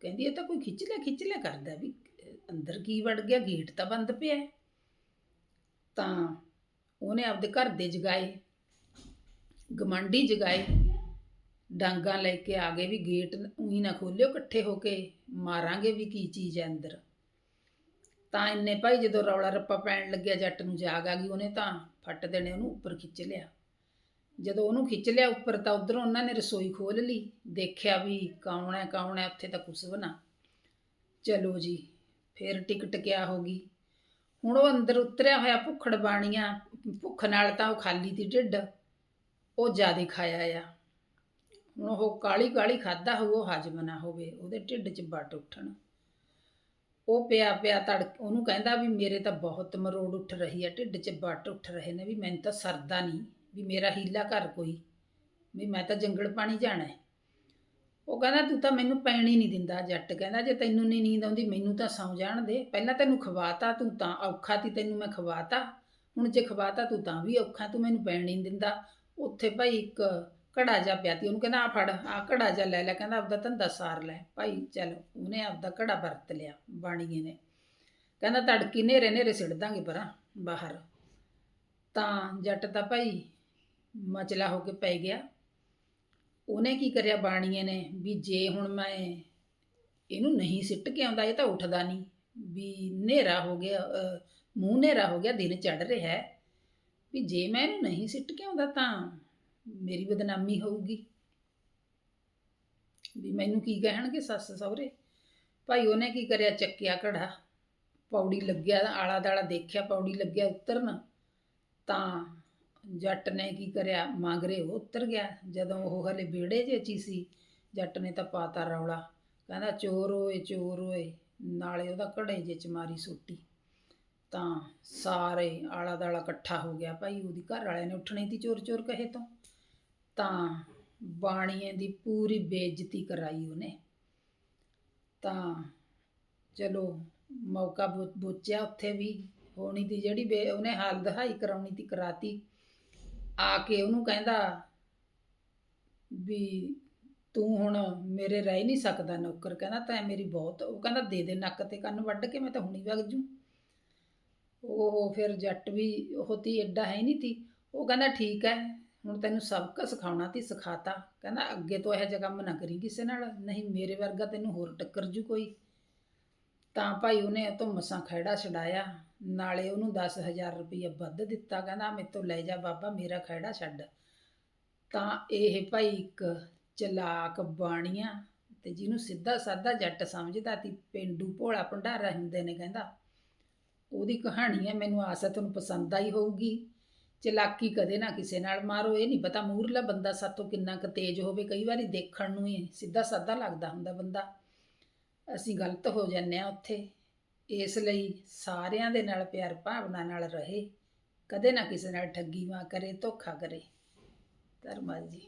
ਕਹਿੰਦੀ, ਇਹ ਤਾਂ ਕੋਈ ਖਿੱਚ ਲੈ ਖਿੱਚ ਲੈ ਕਰਦਾ ਵੀ, ਅੰਦਰ ਕੀ ਵੜ ਗਿਆ, ਗੇਟ ਤਾਂ ਬੰਦ ਪਿਆ ਤਾਂ ਉਹਨੇ ਆਪਦੇ ਘਰ ਦੇ ਜਗਾਏ, ਗਮੰਡੀ ਜਗਾਏ। ਡਾਂਗਾ ਲੈ ਕੇ ਆ ਗਏ ਵੀ ਗੇਟ ਉਹੀ ਨਾ ਖੋਲਿਓ, ਇਕੱਠੇ ਹੋ ਕੇ ਮਾਰਾਂਗੇ ਵੀ ਕੀ ਚੀਜ਼ ਹੈ ਅੰਦਰ। ਤਾਂ ਇੰਨੇ ਭਾਈ ਜਦੋਂ ਰੌਲਾ ਰੱਪਾ ਪੈਣ ਲੱਗਿਆ, ਜੱਟ ਨੂੰ ਜਾਗ ਆ ਗਈ, ਉਹਨੇ ਤਾਂ ਫੱਟ ਦੇਣੇ ਉਹਨੂੰ ਉੱਪਰ ਖਿੱਚ ਲਿਆ। ਜਦੋਂ ਉਹਨੂੰ ਖਿੱਚ ਲਿਆ ਉੱਪਰ ਤਾਂ ਉਧਰੋਂ ਉਹਨਾਂ ਨੇ ਰਸੋਈ ਖੋਲ ਲਈ, ਦੇਖਿਆ ਵੀ ਕੌਣ ਹੈ ਕੌਣ ਹੈ, ਉੱਥੇ ਤਾਂ ਕੁਛ ਵੀ ਨਾ। ਚਲੋ ਜੀ, ਫਿਰ ਟਿਕਟ ਕਿਆ ਹੋ ਗਈ। ਹੁਣ ਉਹ ਅੰਦਰ ਉਤਰਿਆ ਹੋਇਆ ਭੁੱਖੜ ਬਾਣੀਆਂ, ਭੁੱਖ ਨਾਲ ਤਾਂ ਉਹ ਖਾਲੀ ਤੀ ਢਿੱਡ, ਉਹ ਜ਼ਿਆਦਾ ਖਾਇਆ ਆ। ਹੁਣ ਉਹ ਕਾਲੀ ਕਾਲੀ ਖਾਦਾ ਹੋਊ, ਉਹ ਹਜਮ ਨਾ ਹੋਵੇ, ਉਹਦੇ ਢਿੱਡ 'ਚ ਵੱਟ ਉੱਠਣ। ਉਹ ਪਿਆ ਪਿਆ ਤੜ ਉਹਨੂੰ ਕਹਿੰਦਾ ਵੀ ਮੇਰੇ ਤਾਂ ਬਹੁਤ ਮਰੋੜ ਉੱਠ ਰਹੀ ਹੈ ਢਿੱਡ 'ਚ ਵੱਟ ਉੱਠ ਰਹੇ ਨੇ ਵੀ ਮੈਨੂੰ ਤਾਂ ਸਰਦਾ ਨਹੀਂ, ਵੀ ਮੇਰਾ ਹੀਲਾ ਕਰ ਕੋਈ, ਵੀ ਮੈਂ ਤਾਂ ਜੰਗਲ ਪਾਣੀ ਜਾਣਾ ਹੈ। ਉਹ ਕਹਿੰਦਾ, ਤੂੰ ਤਾਂ ਮੈਨੂੰ ਪੈਣ ਹੀ ਨਹੀਂ ਦਿੰਦਾ, ਜੱਟ। ਕਹਿੰਦਾ, ਜੇ ਤੈਨੂੰ ਨਹੀਂ ਨੀਂਦ ਆਉਂਦੀ, ਮੈਨੂੰ ਤਾਂ ਸੌਂ ਜਾਣ ਦੇ। ਪਹਿਲਾਂ ਤੈਨੂੰ ਖਵਾਤਾ ਤੂੰ ਤਾਂ, ਔਖਾ ਤੀ ਤੈਨੂੰ ਮੈਂ ਖਵਾਤਾ। ਹੁਣ ਜੇ ਖਵਾਤਾ ਤੂੰ ਤਾਂ ਵੀ ਔਖਾ, ਤੂੰ ਮੈਨੂੰ ਪੈਣ ਨਹੀਂ ਦਿੰਦਾ। ਉੱਥੇ ਭਾਈ ਇੱਕ ਘੜਾ ਜਾ ਪਿਆ ਤੀ, ਉਹਨੂੰ ਕਹਿੰਦਾ ਆ ਫੜ ਆ ਘੜਾ ਜਾ ਲੈ ਲੈ, ਕਹਿੰਦਾ ਆਪਦਾ ਧੰਦਾ ਸਾਰ ਲੈ, ਭਾਈ ਚੱਲ ਉਹਨੇ ਆਪਦਾ ਘੜਾ ਵਰਤ ਲਿਆ ਬਾਣੀਏ ਨੇ। ਕਹਿੰਦਾ ਤੜਕੀ ਨੇਰੇ ਨੇਰੇ ਸਿੱਟ ਦਾਂਗੇ ਪਰਾਂ ਬਾਹਰ। ਤਾਂ ਜੱਟ ਤਾਂ ਭਾਈ ਮਚਲਾ ਹੋ ਕੇ ਪੈ ਗਿਆ। ਉਹਨੇ ਕੀ ਕਰਿਆ ਬਾਣੀਏ ਨੇ ਵੀ ਜੇ ਹੁਣ ਮੈਂ ਇਹਨੂੰ ਨਹੀਂ ਸਿੱਟ ਕੇ ਆਉਂਦਾ, ਇਹ ਤਾਂ ਉੱਠਦਾ ਨਹੀਂ। ਵੀ ਹਨੇਰਾ ਹੋ ਗਿਆ ਮੂੰਹ ਹਨੇਰਾ ਹੋ ਗਿਆ, ਦਿਨ ਚੜ ਰਿਹਾ ਹੈ। ਵੀ ਜੇ ਮੈਂ ਇਹਨੂੰ ਨਹੀਂ ਸਿੱਟ ਕੇ ਆਉਂਦਾ ਤਾਂ ਮੇਰੀ ਬਦਨਾਮੀ ਹੋਊਗੀ। ਵੀ ਮੈਨੂੰ ਕੀ ਕਹਿਣਗੇ ਸੱਸ ਸਹੁਰੇ? ਭਾਈ ਉਹਨੇ ਕੀ ਕਰਿਆ? ਚੱਕਿਆ ਘੜਾ ਪੌੜੀ ਲੱਗਿਆ, ਆਲਾ ਦਾਲਾ ਦੇਖਿਆ, ਪੌੜੀ ਲੱਗਿਆ ਉਤਰਨ। ਤਾਂ ਜੱਟ ਨੇ ਕੀ ਕਰਿਆ? ਮਾਂਗਰੇ ਉਹ ਉਤਰ ਗਿਆ। ਜਦੋਂ ਉਹ ਹਲੇ ਵਿਹੜੇ 'ਚ ਹੀ ਸੀ, ਜੱਟ ਨੇ ਤਾਂ ਪਾਤਾ ਰੌਲਾ। ਕਹਿੰਦਾ, ਚੋਰ ਓਏ ਚੋਰ ਓਏ, ਨਾਲੇ ਉਹਦਾ ਘੜੇ ਜੇ 'ਚ ਮਾਰੀ ਸੁੱਟੀ। ਤਾਂ ਸਾਰੇ ਆਲਾ ਦਾਲਾ ਇਕੱਠਾ ਹੋ ਗਿਆ। ਭਾਈ ਉਹਦੀ ਘਰ ਵਾਲਿਆਂ ਨੇ ਉੱਠਣੀ ਤੀ ਚੋਰ ਚੋਰ ਕਹੇ ਤੋਂ। ਤਾਂ ਬਾਣੀਏ ਦੀ ਪੂਰੀ ਬੇਇੱਜ਼ਤੀ ਕਰਾਈ ਉਹਨੇ। ਤਾਂ ਚਲੋ ਮੌਕਾ ਬੋ- ਬੋਚਿਆ ਉੱਥੇ ਵੀ, ਹੋਣੀ ਦੀ ਜਿਹੜੀ ਬੇ, ਉਹਨੇ ਹਾਲ ਦਹਾਈ ਕਰਾਉਣੀ ਤੀ ਕਰਾਤੀ। ਆ ਕੇ ਉਹਨੂੰ ਕਹਿੰਦਾ ਵੀ ਤੂੰ ਹੁਣ ਮੇਰੇ ਰਹਿ ਨਹੀਂ ਸਕਦਾ ਨੌਕਰ। ਕਹਿੰਦਾ ਤੈਂ ਮੇਰੀ ਬਹੁਤ, ਉਹ ਕਹਿੰਦਾ ਦੇ ਦੇ ਨੱਕ ਤੇ ਕੰਨ ਵੱਢ ਕੇ ਮੈਂ ਤਾਂ ਹੁਣੀ ਵਗ ਜੂ। ਉਹ ਫਿਰ ਜੱਟ ਵੀ, ਉਹ ਤੀ ਐਡਾ ਹੈ ਨਹੀਂ ਤੀ ਉਹ ਕਹਿੰਦਾ ਠੀਕ ਹੈ ਹੁਣ ਤੈਨੂੰ ਸਬਕ ਸਿਖਾਉਣਾ ਤੀ ਸਿਖਾਤਾ। ਕਹਿੰਦਾ, ਅੱਗੇ ਤੋਂ ਇਹੋ ਜਿਹਾ ਕੰਮ ਨਾ ਕਰੀ ਕਿਸੇ ਨਾਲ, ਨਹੀਂ ਮੇਰੇ ਵਰਗਾ ਤੈਨੂੰ ਹੋਰ ਟੱਕਰ ਜੂ ਕੋਈ। ਤਾਂ ਭਾਈ ਉਹਨੇ ਤੋਂ ਮਸਾਂ ਖੈੜਾ ਛਡਾਇਆ। ਨਾਲੇ ਉਹਨੂੰ 10000 ਰੁਪਏ ਵੱਧ ਦਿੱਤਾ। ਕਹਿੰਦਾ ਮੇਰੇ ਤੋਂ ਲੈ ਜਾ ਬਾਬਾ, ਮੇਰਾ ਖੈੜਾ ਛੱਡ। ਤਾਂ ਇਹ ਭਾਈ ਇੱਕ ਚਲਾਕ ਬਾਣੀਆਂ ਤੇ ਜਿਹਨੂੰ ਸਿੱਧਾ ਸਾਦਾ ਜੱਟ ਸਮਝਦਾ ਤੀ ਪਿੰਡੂ ਭੋਲਾ ਭੰਡਾਰਾ ਹੁੰਦੇ ਨੇ, ਕਹਿੰਦਾ। ਉਹਦੀ ਕਹਾਣੀ ਹੈ ਮੈਨੂੰ ਆਸ ਹੈ ਤੁਹਾਨੂੰ ਪਸੰਦ ਆਈ ਹੋਊਗੀ। ਚਲਾਕੀ ਕਦੇ ਨਾ ਕਿਸੇ ਨਾਲ ਮਾਰੋ, ਇਹ ਨਹੀਂ ਪਤਾ ਮੂਰਲਾ ਬੰਦਾ ਸਾਤੋਂ ਕਿੰਨਾ ਕੁ ਤੇਜ਼ ਹੋਵੇ, ਕਈ ਵਾਰੀ ਦੇਖਣ ਨੂੰ ਹੀ ਸਿੱਧਾ ਸਾਦਾ ਲੱਗਦਾ ਹੁੰਦਾ ਬੰਦਾ। ਅਸੀਂ ਗਲਤ ਹੋ ਜਾਂਦੇ ਆ ਉੱਥੇ। ਇਸ ਲਈ ਸਾਰਿਆਂ ਦੇ ਨਾਲ ਪਿਆਰ ਭਾਵਨਾ ਨਾਲ ਰਹੇ। ਕਦੇ ਨਾ ਕਿਸੇ ਨਾਲ ਠੱਗੀ ਮਾ ਕਰੇ, ਧੋਖਾ ਕਰੇ। ਧਰਮਲ ਜੀ।